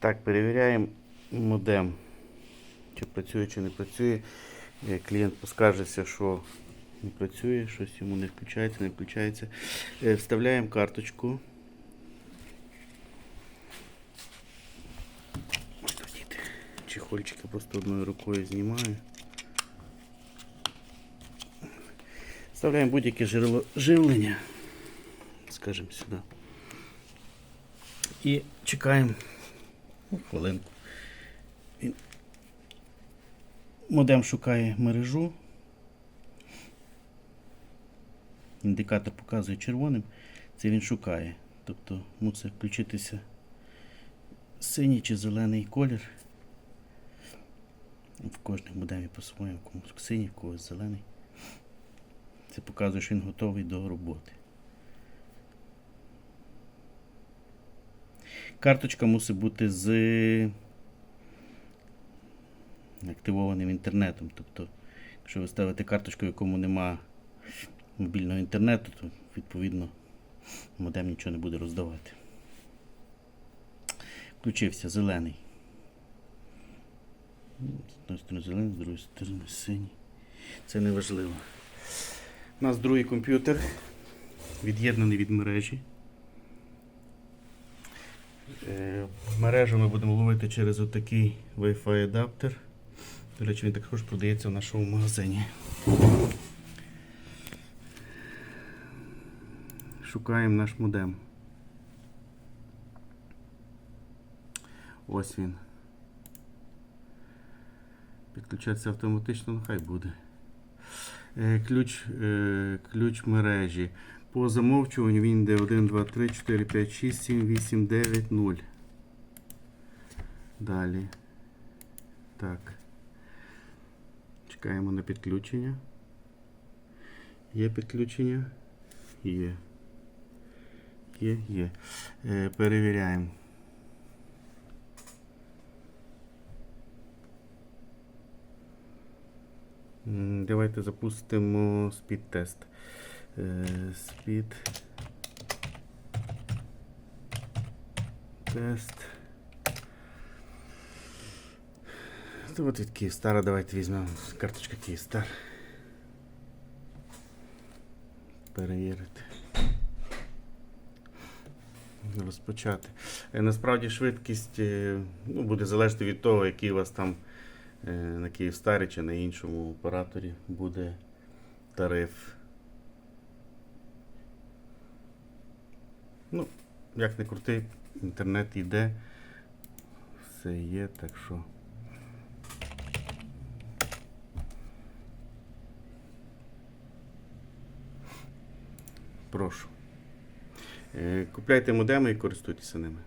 Так, перевіряємо модем. Чи працює, чи не працює. Е, Клієнт поскаржився, що не працює, щось йому не включається, не включається. Е, Вставляємо карточку. Чехольчики просто одною рукою знімаю. Вставляємо будь-яке джерело живлення, скажімо, сюди. І чекаємо ну, хвилинку. Він... Модем шукає мережу. Індикатор показує червоним. Це він шукає. Тобто мусить включитися синій чи зелений колір. В кожному модемі по-своєму, комусь синій, в когось зелений. Це показує, що він готовий до роботи. Карточка мусить бути з активованим інтернетом. Тобто, якщо ви ставите карточку, в якому нема мобільного інтернету, то відповідно модем нічого не буде роздавати. Включився зелений. З одної сторони зелений, з другої сторони синій. Це не важливо. У нас другий комп'ютер від'єднаний від мережі. Е, Мережу ми будемо ловити через отакий Wi-Fi адаптер. До речі, він також продається в нашому магазині. Шукаємо наш модем. Ось він. Підключається автоматично, ну хай буде. Е, Ключ, е, ключ мережі. По замовчуванню він йде 1, 2, 3, 4, 5, 6, 7, 8, 9, 0. Далі. Так. Чекаємо на підключення. Є підключення? Є. Є, є. Е, перевіряємо. Давайте запустимо спід-тест. Е, Спід. Тест. Це от від Київстара давайте візьмемо карточка Київстар. Перевірити. Розпочати. Е, Насправді швидкість е, ну, буде залежати від того, який у вас там е, на Київстарі чи на іншому операторі буде тариф. Ну, як не крути, інтернет йде, все є, так що. Прошу. Е, Купляйте модеми і користуйтеся ними.